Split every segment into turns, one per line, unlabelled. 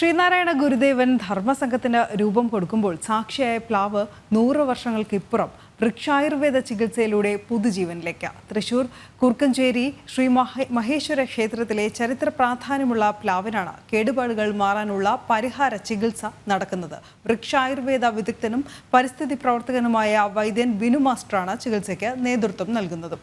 ശ്രീനാരായണ ഗുരുദേവൻ ധർമ്മസംഘത്തിന് രൂപം കൊടുക്കുമ്പോൾ സാക്ഷിയായ പ്ലാവ് നൂറ് വർഷങ്ങൾക്കിപ്പുറം വൃക്ഷായുർവേദ ചികിത്സയിലൂടെ പുതുജീവനിലേക്ക്. തൃശൂർ കുർക്കഞ്ചേരി ശ്രീ മഹേശ്വര ക്ഷേത്രത്തിലെ ചരിത്ര പ്രാധാന്യമുള്ള പ്ലാവിനാണ് കേടുപാടുകൾ മാറാനുള്ള പരിഹാര ചികിത്സ നടക്കുന്നത്. വൃക്ഷായുർവേദ വിദഗ്ധനും പരിസ്ഥിതി പ്രവർത്തകനുമായ വൈദ്യൻ ബിനു മാസ്റ്ററാണ് ചികിത്സയ്ക്ക് നേതൃത്വം നൽകുന്നത്.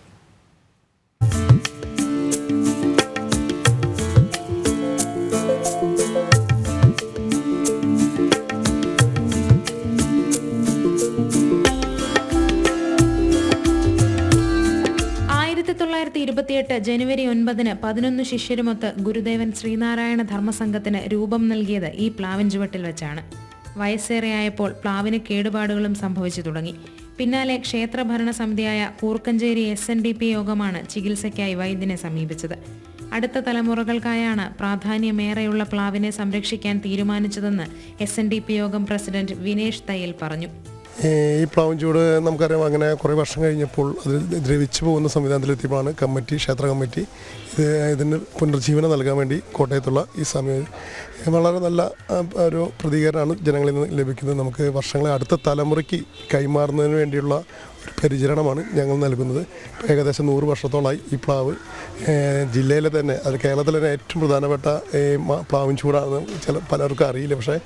തൊള്ളായിരത്തി ഇരുപത്തിയെട്ട് ജനുവരി ഒൻപതിന് പതിനൊന്ന് ശിഷ്യരുമൊത്ത് ഗുരുദേവൻ ശ്രീനാരായണ ധർമ്മസംഘത്തിന് രൂപം നൽകിയത് ഈ പ്ലാവിൻ ചുവട്ടിൽ വെച്ചാണ്. വയസ്സേറെയായപ്പോൾ പ്ലാവിന് കേടുപാടുകളും സംഭവിച്ചു തുടങ്ങി. പിന്നാലെ ക്ഷേത്രഭരണ സമിതിയായ Koorkkenchery S N D P യോഗമാണ് ചികിത്സയ്ക്കായി വൈദ്യനെ സമീപിച്ചത്. അടുത്ത തലമുറകൾക്കായാണ് പ്രാധാന്യമേറെയുള്ള പ്ലാവിനെ സംരക്ഷിക്കാൻ തീരുമാനിച്ചതെന്ന് എസ് എൻ ഡി പി യോഗം പ്രസിഡന്റ് വിനേഷ് തയ്യൽ പറഞ്ഞു.
ഈ പ്ലാവും ചൂട് നമുക്കറിയാം അങ്ങനെ കുറേ വർഷം കഴിഞ്ഞപ്പോൾ അത് ദ്രവിച്ചു പോകുന്ന സംവിധാനത്തിലെത്തിയപ്പോഴാണ് കമ്മിറ്റി ക്ഷേത്ര കമ്മിറ്റി ഇത് ഇതിന് പുനർജീവനം നൽകാൻ വേണ്ടി കോട്ടയത്തുള്ള ഈ സമയം വളരെ നല്ല ഒരു പ്രതികരണമാണ് ജനങ്ങളിൽ നിന്ന് ലഭിക്കുന്നത്. നമുക്ക് വർഷങ്ങളെ അടുത്ത തലമുറയ്ക്ക് കൈമാറുന്നതിന് വേണ്ടിയുള്ള പരിചരണമാണ് ഞങ്ങൾ നൽകുന്നത്. ഏകദേശം നൂറ് വർഷത്തോളമായി ഈ പ്ലാവ് ജില്ലയിലെ തന്നെ അത് കേരളത്തിലെ തന്നെ ഏറ്റവും പ്രധാനപ്പെട്ട പ്ലാവിൻ ചൂടാണെന്ന് ചില പലർക്കും അറിയില്ല. പക്ഷേ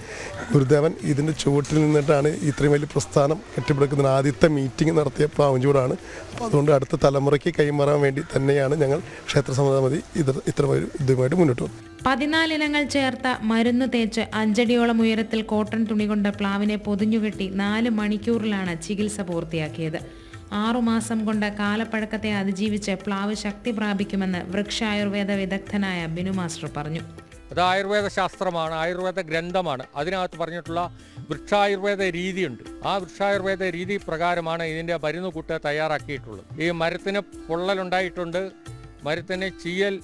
ഗുരുദേവൻ ഇതിന്റെ ചുവട്ടിൽ നിന്നിട്ടാണ് ഇത്രയും വലിയ പ്രസ്ഥാനം കെട്ടിപ്പടുക്കുന്നത്. ആദ്യത്തെ മീറ്റിംഗ് നടത്തിയ പ്ലാവിൻ ചൂടാണ്. അപ്പോൾ അതുകൊണ്ട് അടുത്ത തലമുറയ്ക്ക് കൈമാറാൻ വേണ്ടി തന്നെയാണ് ഞങ്ങൾ ക്ഷേത്ര സമിതി ഇത് ഇത്ര ഇതുമായിട്ട് മുന്നോട്ട് പോകുന്നത്
പതിനാലിനങ്ങൾ ചേർത്ത മരുന്ന് തേച്ച് അഞ്ചടിയോളം ഉയരത്തിൽ കോട്ടൺ തുണി കൊണ്ട് പ്ലാവിനെ പൊതിഞ്ഞുകെട്ടി നാല് മണിക്കൂറിലാണ് ചികിത്സ പൂർത്തിയാക്കിയത്. ആറുമാസം കൊണ്ട് കാലപ്പഴക്കത്തെ അതിജീവിച്ച് പ്ലാവ് ശക്തി പ്രാപിക്കുമെന്ന് വൃക്ഷായുർവേദ വിദഗ്ധനായ ബിനു മാസ്റ്റർ പറഞ്ഞു.
അത് ആയുർവേദ ശാസ്ത്രമാണ് ആയുർവേദ ഗ്രന്ഥമാണ്. അതിനകത്ത് പറഞ്ഞിട്ടുള്ള വൃക്ഷായുർവേദ രീതിയുണ്ട്. ആ വൃക്ഷായുർവേദ രീതി പ്രകാരമാണ് ഇതിന്റെ മരുന്ന് കൂട്ട് തയ്യാറാക്കിയിട്ടുള്ളത്. ഈ മരത്തിന് പൊള്ളലുണ്ടായിട്ടുണ്ട്. മരത്തിന് ചീയൽ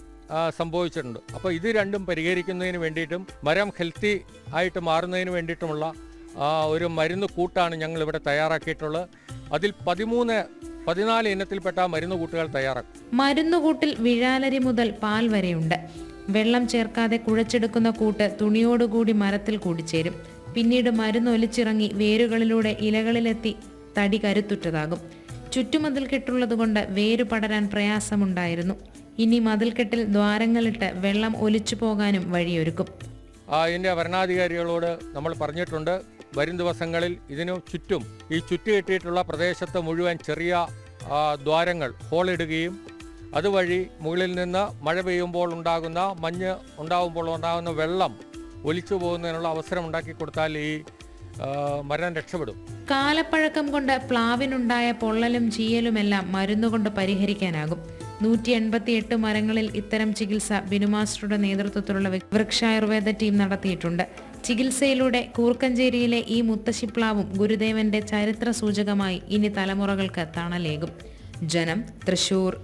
സംഭവിച്ചിട്ടുണ്ട്. അപ്പോൾ ഇത് രണ്ടും പരിഹരിക്കുന്നതിന് വേണ്ടിയിട്ടും മരം ഹെൽത്തി ആയിട്ട് മാറുന്നതിന് വേണ്ടിയിട്ടുമുള്ള ഒരു മരുന്ന് കൂട്ടാണ് ഞങ്ങൾ ഇവിടെ തയ്യാറാക്കിയിട്ടുള്ളത്. അതിൽ പതിമൂന്ന് പതിനാല് ഇനത്തിൽപ്പെട്ട മരുന്ന് കൂട്ടുകൾ തയ്യാറാക്കും.
മരുന്നുകൂട്ടിൽ വിഴാലരി മുതൽ പാൽ വരെയുണ്ട്. വെള്ളം ചേർക്കാതെ കുഴച്ചെടുക്കുന്ന കൂട്ട് തുണിയോടുകൂടി മരത്തിൽ കൂടിച്ചേരും. പിന്നീട് മരുന്ന് ഒലിച്ചിറങ്ങി വേരുകളിലൂടെ ഇലകളിലെത്തി തടി കരുത്തുറ്റതാകും. ചുറ്റുമതിൽ കെട്ടുള്ളതുകൊണ്ട് വേര് പടരാൻ പ്രയാസമുണ്ടായിരുന്നു. ഇനി മതിൽക്കെട്ടിൽ ദ്വാരങ്ങളിട്ട് വെള്ളം ഒലിച്ചു പോകാനും വഴിയൊരുക്കും.
ഇതിന്റെ ഭരണാധികാരികളോട് നമ്മൾ പറഞ്ഞിട്ടുണ്ട് വരും ദിവസങ്ങളിൽ ഇതിനു ചുറ്റും ഈ ചുറ്റുകെട്ടിയിട്ടുള്ള പ്രദേശത്ത് മുഴുവൻ ചെറിയ ദ്വാരങ്ങൾ ഹോളിടുകയും അതുവഴി മുകളിൽ നിന്ന് മഴ പെയ്യുമ്പോൾ ഉണ്ടാകുന്ന മഞ്ഞ് ഉണ്ടാകുമ്പോൾ ഉണ്ടാകുന്ന വെള്ളം ഒലിച്ചു പോകുന്നതിനുള്ള അവസരം ഉണ്ടാക്കി കൊടുത്താൽ ഈ ആ, മരം രക്ഷപ്പെടും.
കാലപ്പഴക്കം കൊണ്ട് പ്ലാവിനുണ്ടായ പൊള്ളലും ചീയലുമെല്ലാം മരുന്നുകൊണ്ട് പരിഹരിക്കാനാകും. നൂറ്റി എൺപത്തി എട്ട് മരങ്ങളിൽ ഇത്തരം ചികിത്സ ബിനുമാസ്റ്ററുടെ നേതൃത്വത്തിലുള്ള വൃക്ഷായുർവേദ ടീം നടത്തിയിട്ടുണ്ട്. ചികിത്സയിലൂടെ കൂർക്കഞ്ചേരിയിലെ ഈ മുത്തശ്ശിപ്ലാവും ഗുരുദേവന്റെ ചരിത്ര സൂചകമായി ഇനി തലമുറകൾക്ക് തണലേകും. ജനം തൃശൂർ.